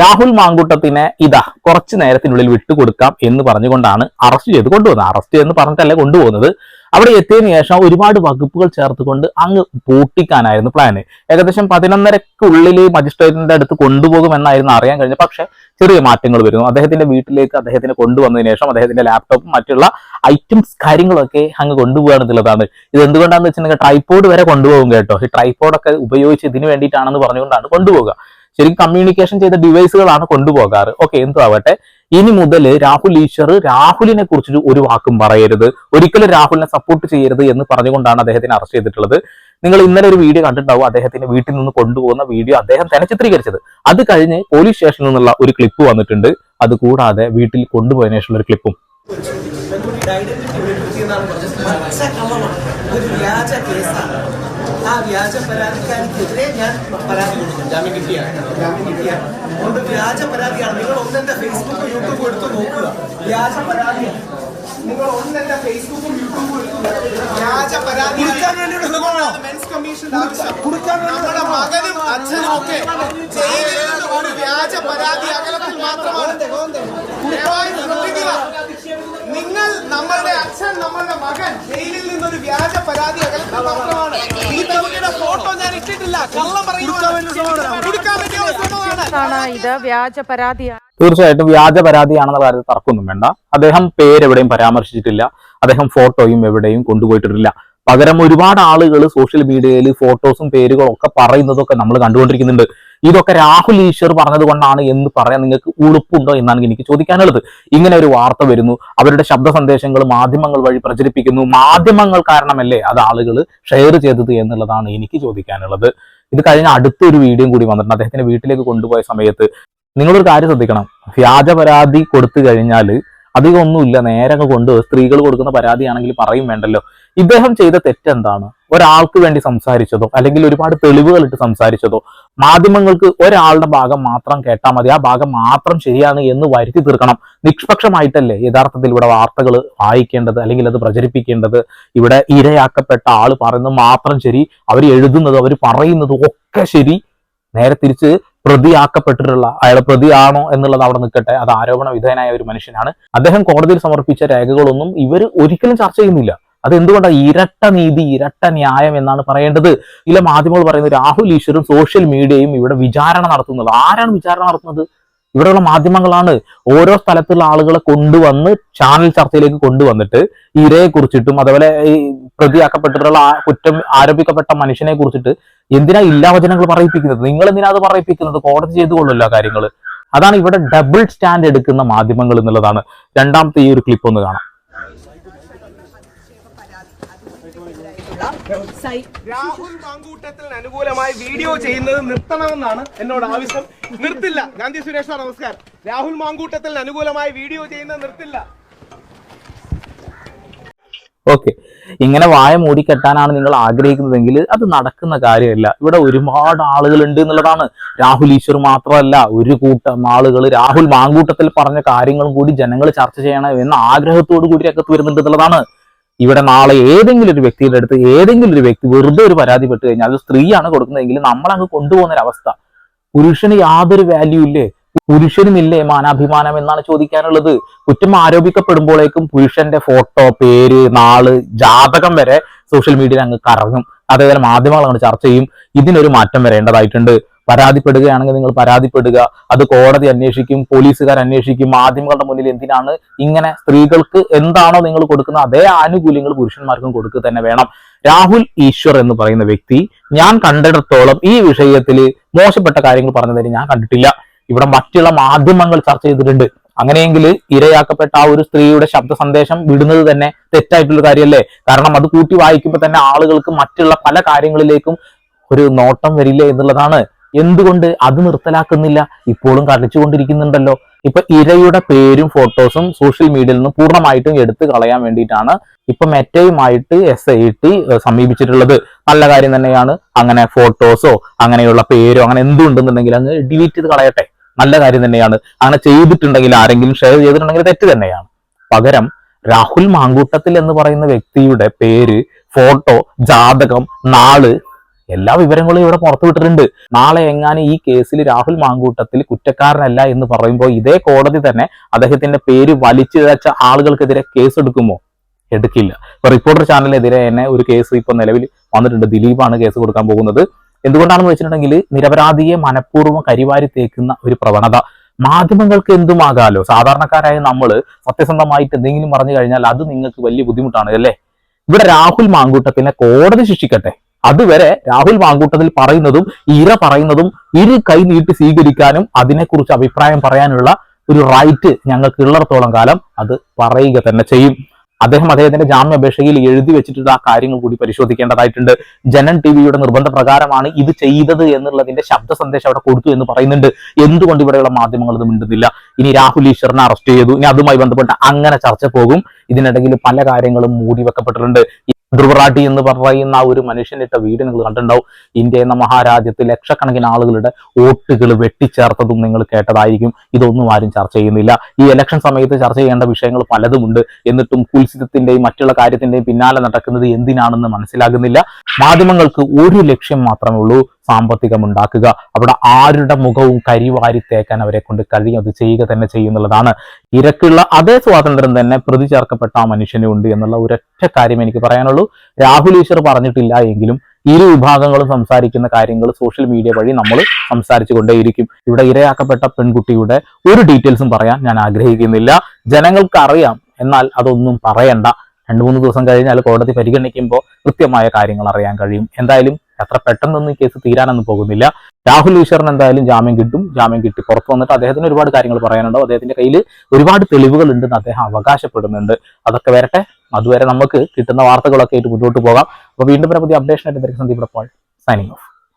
രാഹുൽ മാങ്കൂട്ടത്തിനെ ഇതാ കുറച്ചു നേരത്തിനുള്ളിൽ വിട്ടുകൊടുക്കാം എന്ന് പറഞ്ഞുകൊണ്ടാണ് അറസ്റ്റ് ചെയ്ത് കൊണ്ടുവന്നത്. അറസ്റ്റ് എന്ന് പറഞ്ഞിട്ടല്ല കൊണ്ടുപോകുന്നത്. അവിടെ എത്തിയതിനു ശേഷം ഒരുപാട് വകുപ്പുകൾ ചേർത്തുകൊണ്ട് അങ്ങ് പൂട്ടിക്കാനായിരുന്നു പ്ലാന് ഏകദേശം പതിനൊന്നരക്കുള്ളിൽ മജിസ്ട്രേറ്റിന്റെ അടുത്ത് കൊണ്ടുപോകുമെന്നായിരുന്നു അറിയാൻ കഴിഞ്ഞത്. പക്ഷെ ചെറിയ മാറ്റങ്ങൾ വരുന്നു. അദ്ദേഹത്തിന്റെ വീട്ടിലേക്ക് അദ്ദേഹത്തിന് കൊണ്ടുവന്നതിന് ശേഷം അദ്ദേഹത്തിന്റെ ലാപ്ടോപ്പും മറ്റുള്ള ഐറ്റംസ് കാര്യങ്ങളൊക്കെ അങ്ങ് കൊണ്ടുപോകുകയാണ് എന്നുള്ളതാണ്. ഇത് എന്തുകൊണ്ടാണെന്ന് വെച്ചിട്ടുണ്ടെങ്കിൽ ട്രൈപോഡ് വരെ കൊണ്ടുപോകും കേട്ടോ. ഈ ട്രൈപോഡൊക്കെ ഉപയോഗിച്ച് ഇതിന് വേണ്ടിയിട്ടാണെന്ന് പറഞ്ഞുകൊണ്ടാണ് കൊണ്ടുപോകുക ശരിക്കും കമ്മ്യൂണിക്കേഷൻ ചെയ്ത ഡിവൈസുകളാണ് കൊണ്ടുപോകാറ്. ഓക്കെ എന്തു ആവട്ടെ ഇനി മുതൽ രാഹുൽ ഈശ്വർ രാഹുലിനെ കുറിച്ച് ഒരു വാക്കും പറയരുത്. ഒരിക്കലും രാഹുലിനെ സപ്പോർട്ട് ചെയ്യരുത് എന്ന് പറഞ്ഞുകൊണ്ടാണ് അദ്ദേഹത്തിനെ അറസ്റ്റ് ചെയ്തിട്ടുള്ളത്. നിങ്ങൾ ഇന്നലെ ഒരു വീഡിയോ കണ്ടിട്ടുണ്ടാവും അദ്ദേഹത്തിന്റെ വീട്ടിൽ നിന്ന് കൊണ്ടുപോകുന്ന വീഡിയോ അദ്ദേഹം തന്നെ ചിത്രീകരിച്ചത്. അത് കഴിഞ്ഞ് പോലീസ് സ്റ്റേഷനിൽ നിന്നുള്ള ഒരു ക്ലിപ്പ് വന്നിട്ടുണ്ട്. അത് കൂടാതെ വീട്ടിൽ കൊണ്ടുപോയതിനു ശേഷമുള്ള ഒരു ക്ലിപ്പും കള്ളമാണ് ഇതൊരു വ്യാജ കേസാണ്. ആ വ്യാജ പരാതിക്കാരിക്കെതിരെ ഞാൻ പരാതി കൊടുക്കും ജാമ്യം കിട്ടിയ? ജാമ്യം കിട്ടിയ. അതുകൊണ്ട് വ്യാജ പരാതിയാണ്. നിങ്ങൾ ഒന്നെന്റെ ഫേസ്ബുക്കും യൂട്യൂബും എടുത്ത് നോക്കുക. വ്യാജ പരാതിയാണ് നിങ്ങൾ ഒന്നെന്റെ ഫേസ്ബുക്കും യൂട്യൂബും എടുക്കുക വ്യാജ പരാതി മെൻസ് കമ്മീഷന്റെ ആവശ്യം. നമ്മുടെ മകനും അച്ഛനും ഒക്കെ ജയിലിൽ നിന്ന് ഒരു വ്യാജ പരാതി അകലത്തിൽ മാത്രമാണ്. നിങ്ങൾ നമ്മളുടെ അച്ഛൻ നമ്മളുടെ മകൻ ജയിലിൽ നിന്നൊരു വ്യാജ പരാതി മാത്രമാണ്. ഈ തവണയുടെ ഫോട്ടോ ഞാൻ ഇട്ടിട്ടില്ല. കള്ളം ആണ്. ഇത് വ്യാജ പരാതിയാണ് തീർച്ചയായിട്ടും വ്യാജ പരാതിയാണെന്ന കാര്യത്തിൽ തർക്കമൊന്നും വേണ്ട. അദ്ദേഹം പേരെവിടെയും പരാമർശിച്ചിട്ടില്ല. അദ്ദേഹം ഫോട്ടോയും എവിടെയും കൊണ്ടുപോയിട്ടില്ല പകരം ഒരുപാട് ആളുകൾ സോഷ്യൽ മീഡിയയിൽ ഫോട്ടോസും പേരുകളും ഒക്കെ പറയുന്നതൊക്കെ നമ്മൾ കണ്ടുകൊണ്ടിരിക്കുന്നുണ്ട്. ഇതൊക്കെ രാഹുൽ ഈശ്വർ പറഞ്ഞത് കൊണ്ടാണ് എന്ന് പറയാൻ നിങ്ങൾക്ക് ഉളുപ്പുണ്ടോ എന്നാണ് എനിക്ക് ചോദിക്കാനുള്ളത്. ഇങ്ങനെ ഒരു വാർത്ത വരുന്നു. അവരുടെ ശബ്ദ സന്ദേശങ്ങൾ മാധ്യമങ്ങൾ വഴി പ്രചരിപ്പിക്കുന്നു. മാധ്യമങ്ങൾ കാരണമല്ലേ അത് ആളുകൾ ഷെയർ ചെയ്തത് എന്നുള്ളതാണ് എനിക്ക് ചോദിക്കാനുള്ളത്. ഇത് കഴിഞ്ഞ അടുത്തൊരു വീഡിയോ കൂടി വന്നിട്ടുണ്ട്. അദ്ദേഹത്തിന്റെ വീട്ടിലേക്ക് കൊണ്ടുപോയ സമയത്ത് നിങ്ങളൊരു കാര്യം ശ്രദ്ധിക്കണം. വ്യാജ പരാതി കൊടുത്തു കഴിഞ്ഞാൽ അധികമൊന്നുമില്ല നേരെ കൊണ്ട് സ്ത്രീകൾ കൊടുക്കുന്ന പരാതിയാണെങ്കിൽ പറയും വേണ്ടല്ലോ. ഇദ്ദേഹം ചെയ്ത തെറ്റെന്താണ്? ഒരാൾക്ക് വേണ്ടി സംസാരിച്ചതോ അല്ലെങ്കിൽ ഒരുപാട് തെളിവുകൾ ഇട്ട് സംസാരിച്ചതോ മാധ്യമങ്ങൾക്ക് ഒരാളുടെ ഭാഗം മാത്രം കേട്ടാൽ മതി ആ ഭാഗം മാത്രം ശരിയാണ് എന്ന് വരുത്തി തീർക്കണം. നിഷ്പക്ഷമായിട്ടല്ലേ യഥാർത്ഥത്തിൽ ഇവിടെ വാർത്തകൾ വായിക്കേണ്ടത് അല്ലെങ്കിൽ അത് പ്രചരിപ്പിക്കേണ്ടത്? ഇവിടെ ഇരയാക്കപ്പെട്ട ആൾ പറയുന്നത് മാത്രം ശരി അവർ എഴുതുന്നത് അവർ പറയുന്നത് ഒക്കെ ശരി. നേരെ തിരിച്ച് പ്രതിയാക്കപ്പെട്ടിട്ടുള്ള അയാൾ പ്രതിയാണോ എന്നുള്ളത് അവിടെ നിൽക്കട്ടെ. അത് ആരോപണ വിധേയനായ ഒരു മനുഷ്യനാണ്. അദ്ദേഹം കോടതിയിൽ സമർപ്പിച്ച രേഖകളൊന്നും ഇവർ ഒരിക്കലും ചർച്ച ചെയ്യുന്നില്ല. അത് എന്തുകൊണ്ടാണ് ഇരട്ട നീതി ഇരട്ട ന്യായം എന്നാണ് പറയേണ്ടത്? ഇല്ല മാധ്യമങ്ങൾ പറയുന്നത് രാഹുൽ ഈശ്വരും സോഷ്യൽ മീഡിയയും ഇവിടെ വിചാരണ നടത്തുന്നത്. ആരാണ് വിചാരണ നടത്തുന്നത്? ഇവിടെയുള്ള മാധ്യമങ്ങളാണ്. ഓരോ സ്ഥലത്തുള്ള ആളുകളെ കൊണ്ടുവന്ന് ചാനൽ ചർച്ചയിലേക്ക് കൊണ്ടുവന്നിട്ട് ഇരയെ കുറിച്ചിട്ടും അതുപോലെ ഈ പ്രതിയാക്കപ്പെട്ടിട്ടുള്ള കുറ്റം ആരോപിക്കപ്പെട്ട മനുഷ്യനെ കുറിച്ചിട്ട് എന്തിനാ ഇല്ലാവചനങ്ങൾ പറയിപ്പിക്കുന്നത്? നിങ്ങൾ എന്തിനാ അത് പറയിപ്പിക്കുന്നത്? കോടതി ചെയ്തുകൊള്ളില്ല കാര്യങ്ങൾ അതാണ് ഇവിടെ ഡബിൾ സ്റ്റാൻഡ് എടുക്കുന്ന മാധ്യമങ്ങൾ എന്നുള്ളതാണ്. രണ്ടാമത്തെ ഈ ഒരു ക്ലിപ്പ് ഒന്ന് കാണാം. രാഹുൽ മാങ്കൂട്ടത്തിന് അനുകൂലമായി വീഡിയോ ചെയ്യുന്നത് നിർത്തണമെന്നാണ് എന്നോട് ആവശ്യം. നിർത്തില്ല. ഗാന്ധി സുരേഷ് സാർ നമസ്കാരം. രാഹുൽ മാങ്കൂട്ടത്തിന് അനുകൂലമായി വീഡിയോ ചെയ്യുന്നത് നിർത്തില്ല. ഓക്കെ. ഇങ്ങനെ വായ മൂടിക്കെട്ടാനാണ് നിങ്ങൾ ആഗ്രഹിക്കുന്നതെങ്കിൽ അത് നടക്കുന്ന കാര്യമല്ല. ഇവിടെ ഒരുപാട് ആളുകളുണ്ട് എന്നുള്ളതാണ്. രാഹുൽ ഈശ്വർ മാത്രമല്ല ഒരു കൂട്ടം ആളുകൾ രാഹുൽ മാങ്കൂട്ടത്തിൽ പറഞ്ഞ കാര്യങ്ങളും കൂടി ജനങ്ങൾ ചർച്ച ചെയ്യണം എന്ന ആഗ്രഹത്തോടു കൂടി രംഗത്ത് വരുന്നുണ്ട് എന്നുള്ളതാണ് ഇവിടെ നാളെ ഏതെങ്കിലും ഒരു വ്യക്തിയുടെ അടുത്ത് ഏതെങ്കിലും ഒരു വ്യക്തി വെറുതെ ഒരു പരാതിപ്പെട്ട് കഴിഞ്ഞാൽ അത് സ്ത്രീയാണ് കൊടുക്കുന്നതെങ്കിൽ നമ്മൾ അങ്ങ് കൊണ്ടുപോകുന്ന ഒരു അവസ്ഥ പുരുഷന് യാതൊരു വാല്യൂ ഇല്ലേ? പുരുഷനുമില്ലേ മാനാഭിമാനം എന്നാണ് ചോദിക്കാനുള്ളത്. കുറ്റം ആരോപിക്കപ്പെടുമ്പോഴേക്കും പുരുഷന്റെ ഫോട്ടോ പേര് നാൾ ജാതകം വരെ സോഷ്യൽ മീഡിയയിൽ അങ്ങ് കറങ്ങും. അതേപോലെ മാധ്യമങ്ങൾ അങ്ങ് ചർച്ച ചെയ്യും. ഇതിനൊരു മാറ്റം വരേണ്ടതായിട്ടുണ്ട്. പരാതിപ്പെടുകയാണെങ്കിൽ നിങ്ങൾ പരാതിപ്പെടുക. അത് കോടതി അന്വേഷിക്കും പോലീസുകാർ അന്വേഷിക്കും മാധ്യമങ്ങളുടെ മുന്നിൽ എന്തിനാണ് ഇങ്ങനെ സ്ത്രീകൾക്ക് എന്താണോ നിങ്ങൾ കൊടുക്കുന്ന അതേ ആനുകൂല്യങ്ങൾ പുരുഷന്മാർക്കും കൊടുക്കുക തന്നെ വേണം. രാഹുൽ ഈശ്വർ എന്ന് പറയുന്ന വ്യക്തി ഞാൻ കണ്ടിടത്തോളം ഈ വിഷയത്തിൽ മോശപ്പെട്ട കാര്യങ്ങൾ പറഞ്ഞതിന് ഞാൻ കണ്ടിട്ടില്ല. ഇവിടെ മറ്റുള്ള മാധ്യമങ്ങൾ ചർച്ച ചെയ്തിട്ടുണ്ട്. അങ്ങനെയെങ്കിൽ ഇരയാക്കപ്പെട്ട ആ ഒരു സ്ത്രീയുടെ ശബ്ദ സന്ദേശം വിടുന്നത് തന്നെ തെറ്റായിട്ടുള്ള കാര്യമല്ലേ? കാരണം അത് കൂട്ടി വായിക്കുമ്പോൾ തന്നെ ആളുകൾക്ക് മറ്റുള്ള പല കാര്യങ്ങളിലേക്കും ഒരു നോട്ടം വരില്ല എന്നുള്ളതാണ്. എന്തുകൊണ്ട് അത് നിർത്തലാക്കുന്നില്ല? ഇപ്പോഴും കളിച്ചുകൊണ്ടിരിക്കുന്നുണ്ടല്ലോ ഇപ്പൊ ഇരയുടെ പേരും ഫോട്ടോസും സോഷ്യൽ മീഡിയയിൽ നിന്ന് പൂർണമായിട്ടും എടുത്തു കളയാൻ വേണ്ടിയിട്ടാണ് ഇപ്പൊ മെറ്റയുമായിട്ട് എസ് ഐ ടി സമീപിച്ചിട്ടുള്ളത്. നല്ല കാര്യം തന്നെയാണ്. അങ്ങനെ ഫോട്ടോസോ അങ്ങനെയുള്ള പേരോ അങ്ങനെ എന്തുണ്ടെന്നുണ്ടെങ്കിൽ അങ്ങ് ഡിലീറ്റ് ചെയ്ത് കളയട്ടെ. നല്ല കാര്യം തന്നെയാണ്. അങ്ങനെ ചെയ്തിട്ടുണ്ടെങ്കിൽ ആരെങ്കിലും ഷെയർ ചെയ്തിട്ടുണ്ടെങ്കിൽ തെറ്റ് തന്നെയാണ്. പകരം രാഹുൽ മാങ്കൂട്ടത്തിൽ എന്ന് പറയുന്ന വ്യക്തിയുടെ പേര് ഫോട്ടോ ജാതകം നാൾ എല്ലാ വിവരങ്ങളും ഇവിടെ പുറത്തുവിട്ടിട്ടുണ്ട് നാളെ എങ്ങാനും ഈ കേസിൽ രാഹുൽ മാങ്കൂട്ടത്തിൽ കുറ്റക്കാരനല്ല എന്ന് പറയുമ്പോൾ ഇതേ കോടതി തന്നെ അദ്ദേഹത്തിന്റെ പേര് വലിച്ചിഴച്ച ആളുകൾക്കെതിരെ കേസ് എടുക്കുമോ എടുക്കില്ല. ഇപ്പൊ റിപ്പോർട്ടർ ചാനലിനെതിരെ തന്നെ ഒരു കേസ് ഇപ്പൊ നിലവിൽ വന്നിട്ടുണ്ട്. ദിലീപാണ് കേസ് കൊടുക്കാൻ പോകുന്നത്. എന്തുകൊണ്ടാണെന്ന് വെച്ചിട്ടുണ്ടെങ്കിൽ നിരപരാധിയെ മനഃപൂർവം കരിവാരി തേക്കുന്ന ഒരു പ്രവണത. മാധ്യമങ്ങൾക്ക് എന്തുമാകാലോ? സാധാരണക്കാരായ നമ്മൾ സത്യസന്ധമായിട്ട് എന്തെങ്കിലും പറഞ്ഞു കഴിഞ്ഞാൽ അത് നിങ്ങൾക്ക് വലിയ ബുദ്ധിമുട്ടാണ് അല്ലേ? ഇവിടെ രാഹുൽ മാങ്കൂട്ടത്തിനെ കോടതി ശിക്ഷിക്കട്ടെ. അതുവരെ രാഹുൽ മാങ്കൂട്ടത്തിൽ പറയുന്നതും ഇര പറയുന്നതും ഇരു കൈ നീട്ടി സ്വീകരിക്കാനും അതിനെക്കുറിച്ച് അഭിപ്രായം പറയാനുള്ള ഒരു റൈറ്റ് ഞങ്ങൾക്ക് ഉള്ളിടത്തോളം കാലം അത് പറയുക തന്നെ ചെയ്യും. അദ്ദേഹം അദ്ദേഹത്തിന്റെ ജാമ്യാപേക്ഷയിൽ എഴുതി വെച്ചിട്ടുള്ള ആ കാര്യങ്ങൾ കൂടി പരിശോധിക്കേണ്ടതായിട്ടുണ്ട്. ജനൻ ടി വിയുടെ നിർബന്ധ പ്രകാരമാണ് ഇത് ചെയ്തത് എന്നുള്ളതിന്റെ ശബ്ദ സന്ദേശം അവിടെ കൊടുത്തു എന്ന് പറയുന്നുണ്ട്. എന്തുകൊണ്ട് ഇവിടെയുള്ള മാധ്യമങ്ങൾ ഇത് മിണ്ടുന്നില്ല? ഇനി രാഹുൽ ഈശ്വറിനെ അറസ്റ്റ് ചെയ്തു. ഇനി അതുമായി ബന്ധപ്പെട്ട് അങ്ങനെ ചർച്ച പോകും. ഇതിനിടയിൽ പല കാര്യങ്ങളും മൂടി വെക്കപ്പെട്ടിട്ടുണ്ട്. ധ്രുവറാട്ടി എന്ന് പറയുന്ന ഒരു മനുഷ്യനിട്ട വീട് നിങ്ങൾ കണ്ടിട്ടുണ്ടാവും. ഇന്ത്യ എന്ന മഹാരാജ്യത്ത് ലക്ഷക്കണക്കിന് ആളുകളുടെ വോട്ടുകൾ വെട്ടിച്ചേർത്തതും നിങ്ങൾ കേട്ടതായിരിക്കും. ഇതൊന്നും ആരും ചർച്ച ചെയ്യുന്നില്ല. ഈ ഇലക്ഷൻ സമയത്ത് ചർച്ച ചെയ്യേണ്ട വിഷയങ്ങൾ പലതുമുണ്ട്. എന്നിട്ടും കുൽസിതത്തിന്റെയും മറ്റുള്ള കാര്യത്തിന്റെയും പിന്നാലെ നടക്കുന്നത് എന്തിനാണെന്ന് മനസ്സിലാകുന്നില്ല. മാധ്യമങ്ങൾക്ക് ഒരു ലക്ഷ്യം മാത്രമേ ഉള്ളൂ. സാമ്പത്തികം ഉണ്ടാക്കുക അവിടെ ആരുടെ മുഖവും കരിവാരി തേക്കാൻ അവരെ കൊണ്ട് കഴിയും. അത് ചെയ്യുക തന്നെ ചെയ്യുന്നുള്ളതാണ്. ഇരക്കുള്ള അതേ സ്വാതന്ത്ര്യം തന്നെ പ്രതി ചേർക്കപ്പെട്ട ആ ഉണ്ട് എന്നുള്ള ഒരൊറ്റ കാര്യം എനിക്ക് പറയാനുള്ളൂ. രാഹുൽ ഈശ്വർ പറഞ്ഞിട്ടില്ല എങ്കിലും ഇരു വിഭാഗങ്ങളും സംസാരിക്കുന്ന കാര്യങ്ങൾ സോഷ്യൽ മീഡിയ വഴി നമ്മൾ സംസാരിച്ചു കൊണ്ടേയിരിക്കും ഇവിടെ ഇരയാക്കപ്പെട്ട പെൺകുട്ടിയുടെ ഒരു ഡീറ്റെയിൽസും പറയാൻ ഞാൻ ആഗ്രഹിക്കുന്നില്ല. ജനങ്ങൾക്ക് അറിയാം എന്നാൽ അതൊന്നും പറയണ്ട. രണ്ട് മൂന്ന് ദിവസം കഴിഞ്ഞാൽ കോടതി പരിഗണിക്കുമ്പോൾ കൃത്യമായ കാര്യങ്ങൾ അറിയാൻ കഴിയും. എന്തായാലും അത്ര പെട്ടെന്നൊന്നും കേസ് തീരാനൊന്നും പോകുന്നില്ല. രാഹുൽ ഈശ്വറിന് എന്തായാലും ജാമ്യം കിട്ടും. ജാമ്യം കിട്ടി പുറത്തു വന്നിട്ട് അദ്ദേഹത്തിന് ഒരുപാട് കാര്യങ്ങൾ പറയാനുണ്ടോ അദ്ദേഹത്തിന്റെ കയ്യിൽ ഒരുപാട് തെളിവുകൾ ഉണ്ടെന്ന് അദ്ദേഹം അവകാശപ്പെടുന്നുണ്ട്. അതൊക്കെ വരട്ടെ. അതുവരെ നമുക്ക് കിട്ടുന്ന വാർത്തകളൊക്കെ ആയിട്ട് മുന്നോട്ട് പോകാം. അപ്പൊ വീണ്ടും പുതിയ അപ്ഡേഷൻ ആയിട്ട്. Sandeep signing off